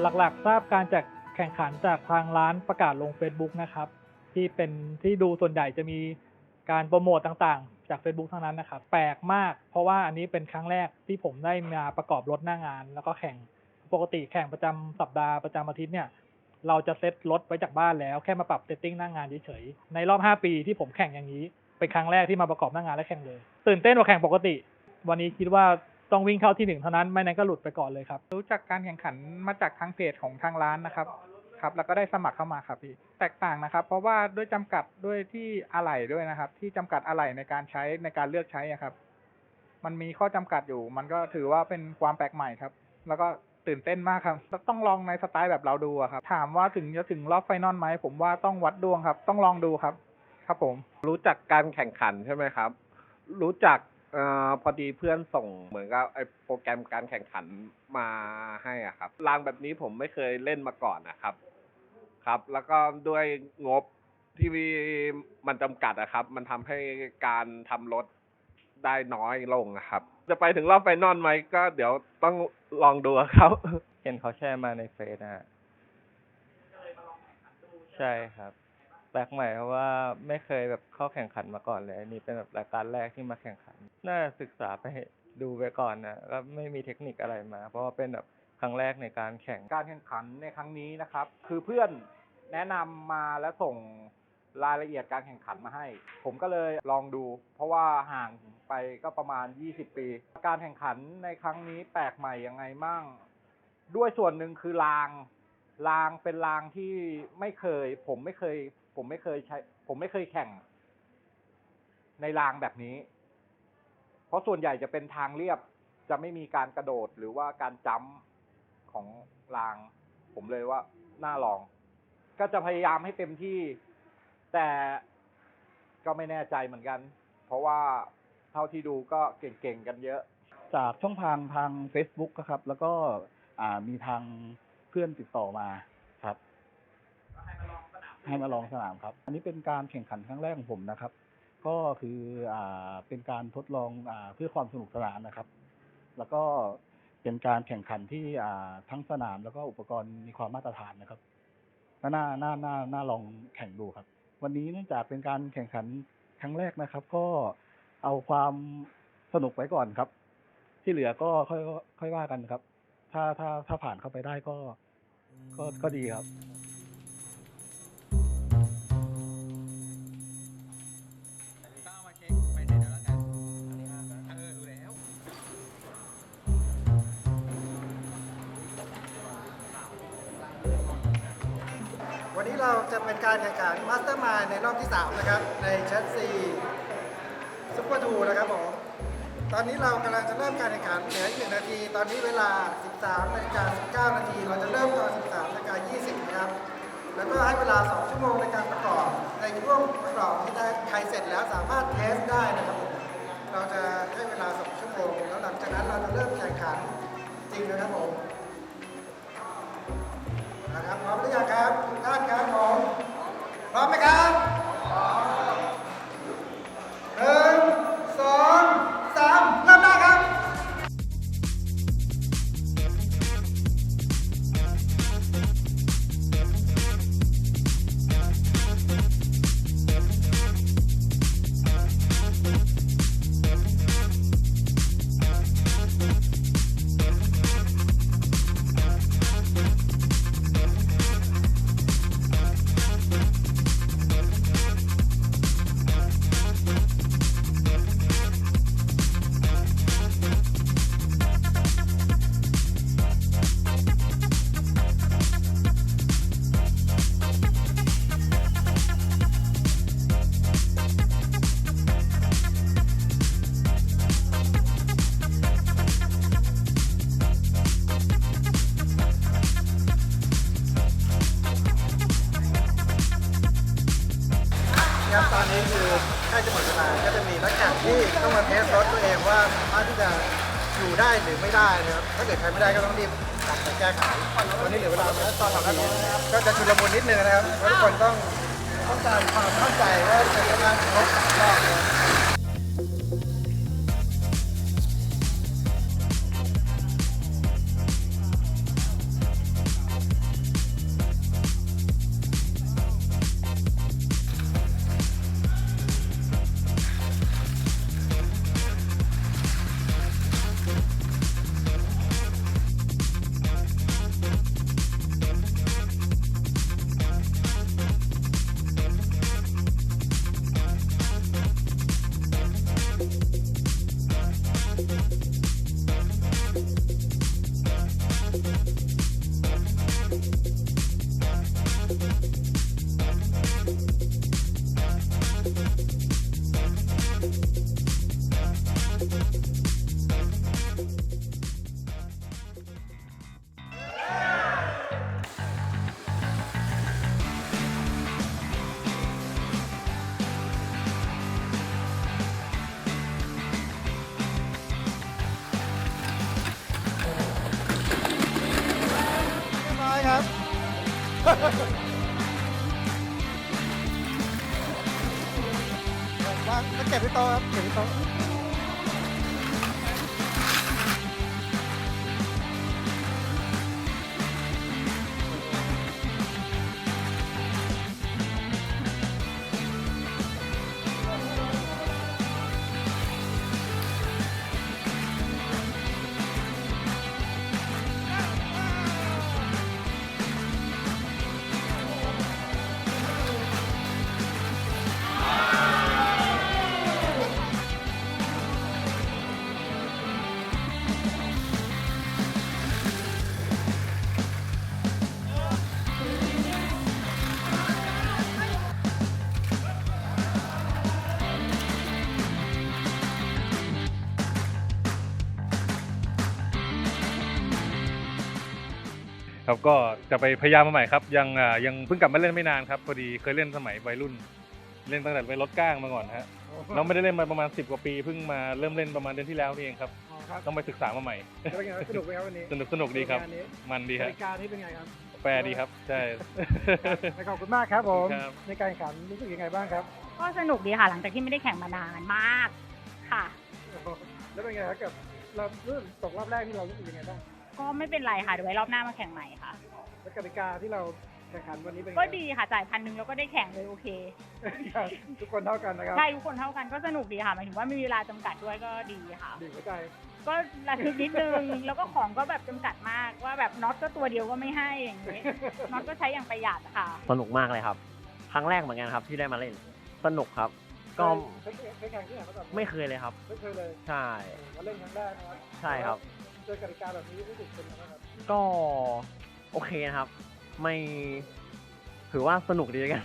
หลักๆ ทราบการจัดแข่งขันจากทางร้านประกาศลง Facebook นะครับ ที่เป็นที่ดูส่วนใหญ่จะมีการโปรโมตต่างๆ จาก Facebook ทั้งนั้นนะครับ แปลกมาก เพราะว่าอันนี้เป็นครั้งแรกที่ผมได้มาประกอบรถหน้างาน แล้วก็แข่งปกติแข่งประจำสัปดาห์ประจำอาทิตย์เนี่ยเราจะเซตรถไว้จากบ้านแล้วแค่มาปรับเซตติ้งหน้างานเฉยๆในรอบ 5 ปีที่ผมแข่งอย่างนี้เป็นครั้งแรกที่มาประกอบหน้างานและแข่งเลย ตื่นเต้นกว่าแข่งปกติ วันนี้คิดว่า ต้องวิ่งเข้าที่หนึ่งเท่านั้นไม่นั้นก็หลุดไปก่อนเลยครับ รู้จักการแข่งขันมาจากทางเพจของทางร้านนะครับครับแล้วก็ได้สมัครเข้ามาครับพี่แตกต่างนะครับ เพราะว่าด้วยจำกัดด้วยที่อะไหล่ด้วยนะครับ ที่จำกัดอะไหล่ในการใช้ในการเลือกใช้ครับ มันมีข้อจำกัดอยู่ มันก็ถือว่าเป็นความแปลกใหม่ครับ แล้วก็ตื่นเต้นมากครับ ต้องลองในสไตล์แบบเราดูครับ ถามว่าถึงจะถึงรอบไฟนอลไหมผมว่าต้องวัดดวงครับ ต้องลองดูครับ ครับผม รู้จักการแข่งขันใช่ไหมครับ รู้จัก เอ่อพอดีเพื่อนส่งเหมือนกับไอ้โปรแกรมการแข่งขันมาให้อะครับรางแบบนี้ผมไม่เคยเล่นมาก่อนนะครับ ครับ แล้วก็ด้วยงบที่มันจำกัดอะครับ มันทำให้การทำรถได้น้อยลงอะครับ จะไปถึงรอบไฟนอลไหมก็เดี๋ยวต้องลองดูครับ เห็นเขาแชร์มาในเฟซนะฮะใช่ครับ แปลกใหม่เพราะว่าไม่เคยแบบเข้าแข่งขันมาก่อนเลยอันนี้เป็นแบบรายการแรกที่มาแข่งขัน น่าศึกษาไปดูไปก่อนนะก็ไม่มีเทคนิคอะไรมา เพราะว่าเป็นแบบครั้งแรกในการแข่งการแข่งขันในครั้งนี้นะครับ คือเพื่อนแนะนำมาและส่งรายละเอียดการแข่งขันมาให้ ผมก็เลยลองดู เพราะว่าห่างไปก็ประมาณ 20 ปี การแข่งขันในครั้งนี้แปลกใหม่ยังไงมั่ง ด้วยส่วนหนึ่งคือรางรางเป็นรางที่ไม่เคย ผมไม่เคย ผมไม่เคยใช้ ผมไม่เคยแข่ง ในรางแบบนี้ เพราะส่วนใหญ่จะเป็นทางเรียบ จะไม่มีการกระโดดหรือว่าการจัมป์ของราง ผมเลยว่าน่าลอง ก็จะพยายามให้เต็มที่ แต่ก็ไม่แน่ใจเหมือนกัน เพราะว่าเท่าที่ดูก็เก่งๆกันเยอะ จากช่องทางทาง Facebook ครับ แล้วก็มีทางเพื่อนติดต่อมา ให้มาลองสนามครับ อันนี้เป็นการแข่งขันครั้งแรกของผมนะครับ ก็คืออ่าเป็นการทดลองอ่าเพื่อความสนุกสนานนะครับ แล้วก็เป็นการแข่งขันที่อ่าทั้งสนามแล้วก็อุปกรณ์มีความมาตรฐานนะครับก็น่าน่าน่าน่าลองแข่งดูครับ วันนี้เนื่องจากเป็นการแข่งขันครั้งแรกนะครับ ก็เอาความสนุกไว้ก่อนครับ ที่เหลือก็ค่อยค่อยว่ากันครับ ถ้าถ้าถ้าผ่านเข้าไปได้ก็ ก็ก็ดีครับ การแข่งขันมาสเตอร์มายในรอบที่ 3 นะครับ ในแชทซีซุปเปอร์ทูนะครับผม ตอนนี้เรากำลังจะเริ่มการแข่งขันเหลืออีกหนึ่งนาที ตอนนี้เวลา 13นาฬิกา19นาที เราจะเริ่มตอน 13นาฬิกา20นะครับ แล้วก็ให้เวลา 2 ชั่วโมงในการประกอบ ในช่วงประกอบที่ได้ใครเสร็จแล้วสามารถเทสได้นะครับผม เราจะให้เวลา 2 ชั่วโมง แล้วหลังจากนั้นเราจะเริ่มแข่งขันจริงนะครับผมนะครับพร้อมหรือยังครับทุกท่านครับผม ได้นะครับถ้าเกิดใครไม่ได้ก็ต้องรีบกลับไปแก้ไขวันนี้เหลือเวลามาตอนสองนาทีก็จะชุลมุนนิดนึงนะครับเพราะทุกคนต้องต้องการความเข้าใจว่าจะชนะครบสามรอบนะครับ วางแล้วเก็บที่โต๊ะครับเก็บที่โต๊ะ ครับก็จะไปพยายามมาใหม่ครับยังอ่ายังเพิ่งกลับมาเล่นไม่นานครับพอดีเคยเล่นสมัยวัยรุ่น เล่นตั้งแต่ไปรถก้างมาก่อนฮะเราไม่ได้เล่นมาประมาณ 10 กว่าปีเพิ่งมาเริ่มเล่นประมาณเดือนที่แล้วนี่เองครับอ๋อครับต้องไปศึกษามาใหม่แล้วเป็นไงครับสนุกไหมครับวันนี้สนุกสนุกดีครับงานนี้มันดีบฮะริการนี่เป็นไงครับแฟร์ดีครับใช่ขอบคุณมากครับผมครับในการแข่งขันรู้สึกยังไงบ้างครับก็สนุกดีค่ะหลังจากที่ไม่ได้แข่งมานานมากค่ะ แล้วเป็นไงครับกับเราเรื่องตกรอบแรกที่เรารู้สึกยังไงบ้าง ก็ไม่เป็นไรค่ะเดี๋ยวไว้รอบหน้ามาแข่งใหม่ค่ะ แล้วกติกาที่เราแข่งขันวันนี้เป็นไงก็ดีค่ะจ่ายพันหนึ่งแล้วก็ได้แข่งเลยโอเคครับทุกคนเท่ากันนะครับได้ทุกคนเท่ากันก็สนุกดีค่ะหมายถึงว่าไม่มีเวลาจำกัดด้วยก็ดีค่ะดีหัวใจก็ระทึกนิดนึง แล้วก็ของก็แบบจำกัดมากว่าแบบน็อตก็ตัวเดียวก็ไม่ให้อย่างนี้น็อตก็ใช้อย่างประหยัดค่ะ สนุกมากเลยครับ ครั้งแรกเหมือนกันครับที่ได้มาเล่น สนุกครับ ก็เคยเคยแข่งที่ไหนมาก่อนหไม่เคยเลยครับ ไม่เคยเลยใช่ มาเล่นครั้งแรกนะครับใช่ครับ เจอกติกาแบบนี้รู้สึกเป็นยังไงบ้างครับก็โอเคนะครับ ไม่ถือว่าสนุกดีกัน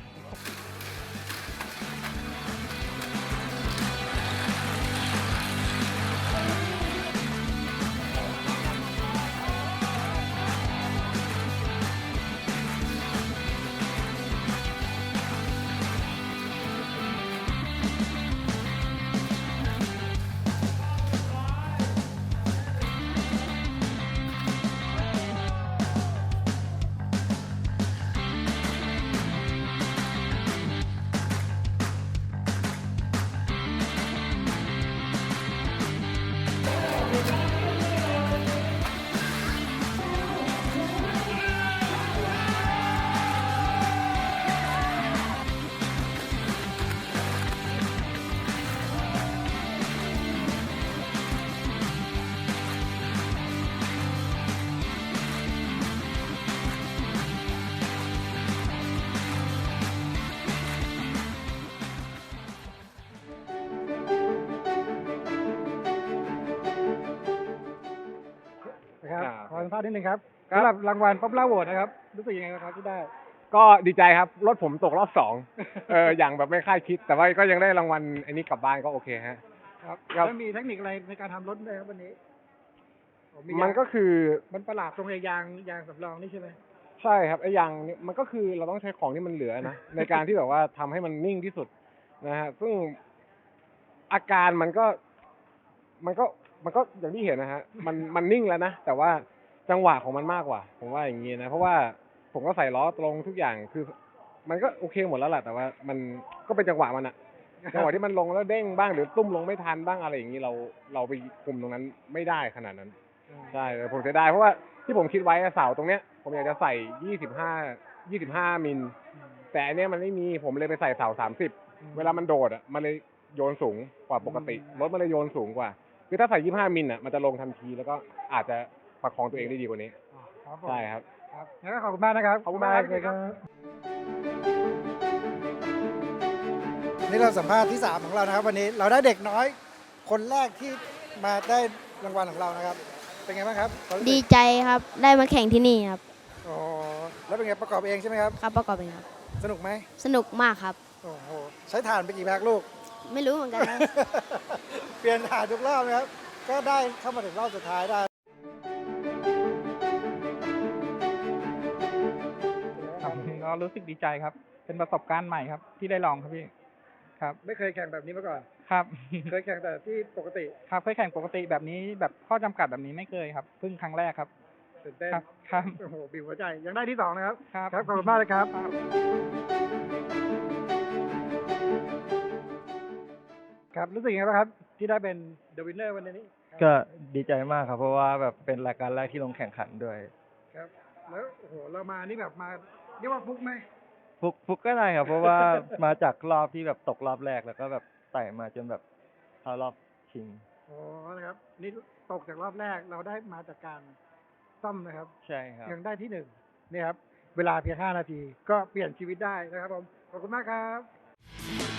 สัมภาษณ์นิดนึงครับครับสำหรับรางวัลป๊อปล่าโหวตนะครับ รู้สึกยังไงบ้างครับที่ได้ ก็ดีใจครับ รถผมตกรอบสองเอออย่างแบบไม่คาดคิด แต่ว่าก็ยังได้รางวัลอันนี้กลับบ้านก็โอเคฮะ ครับครับ แล้วมีเทคนิคอะไรในการทำรถด้วยครับวันนี้อ๋อมันก็คือมันประหลาดตรงไอ้ยางยางสำรองนี่ใช่ไหมใช่ครับไอ้ยางนี่มันก็คือเราต้องใช้ของที่มันเหลือนะ ในการที่แบบว่าทำให้มันนิ่งที่สุดนะฮะซึ่งอาการมันก็ มันก็มันก็อย่างที่เห็นนะฮะ มันมันนิ่งแล้วนะแต่ว่า จังหวะของมันมากกว่า ผมว่าอย่างนี้นะ เพราะว่าผมก็ใส่ล้อตรงทุกอย่างคือ มันก็โอเคหมดแล้วแหละแต่ว่า มันก็เป็นจังหวะมันอะจังหวะที่มันลงแล้วเด้งบ้างหรือตุ้มลงไม่ทันบ้างอะไรอย่างนี้เราเราไปคุมตรงนั้นไม่ได้ขนาดนั้นใช่แต่ผมจะได้เพราะว่าที่ผมคิดไว้อะเสาตรงเนี้ย ผมอยากจะใส่ยี่สิบห้ายี่สิบห้ามิลแต่อันเนี้ยมันไม่มีผมเลยไปใส่เสาสามสิบเวลามันโดดอะมันเลยโยนสูงกว่าปกติรถมันเลยโยนสูงกว่า คือถ้าใส่ยี่ห้ามิลอะมันจะลงทันทีแล้วก็อาจจะ ประคองตัวเองได้ดีกว่านี้ครับผมใช่ครับ ครับงั้นก็ขอบคุณมากนะครับขอบคุณมากครับเลยครับนี่เราสัมภาษณ์ที่สามของเรานะครับ วันนี้เราได้เด็กน้อย คนแรกที่มาได้รางวัลของเรานะครับ เป็นไงบ้างครับความรู้สึกดีใจครับได้มาแข่งที่นี่ครับอ๋อแล้วเป็นไงประกอบเองใช่ไหมครับ ครับประกอบเองครับ สนุกไหมสนุกมากครับ โอ้โหใช้ถ่านไปกี่แพ็คลูก ไม่รู้เหมือนกันครับ เปลี่ยนถ่านทุกรอบนะครับ ก็ได้เข้ามาถึงรอบสุดท้ายได้ รับก็รู้สึกดีใจครับ เป็นประสบการณ์ใหม่ครับ ที่ได้ลองครับพี่ ครับ ไม่เคยแข่งแบบนี้มาก่อน ครับ เคยแข่งแต่ที่ปกติ ครับ เคยแข่งปกติแบบนี้แบบข้อจำกัดแบบนี้ไม่เคยครับ เพิ่งครั้งแรกครับ ตื่นเต้นครับ ครับ โอ้โหบีบหัวใจ ยังได้ที่สองนะครับ ครับครับขอบคุณมากเลยครับ ครับ รู้สึกยังไงบ้างครับ ที่ได้เป็นเดอะวินเนอร์วันนี้ครับก็ดีใจมากครับ เพราะว่าแบบเป็นรายการแรกที่ลงแข่งขันด้วย ครับ แล้วโอ้โหเรามานี่แบบมา เรียกว่าฟุกไหมฟุกฟุกก็ได้ครับ เพราะว่ามาจากรอบที่แบบตกรอบแรกแล้วก็แบบไต่มาจนแบบเข้ารอบชิงอ๋อนะครับ นี่ตกจากรอบแรกเราได้มาจากการซ่อมนะครับ ใช่ครับยังได้ที่หนึ่งนี่ครับ เวลาเพียงห้านาที ก็เปลี่ยนชีวิตได้นะครับผมขอบคุณมากครับ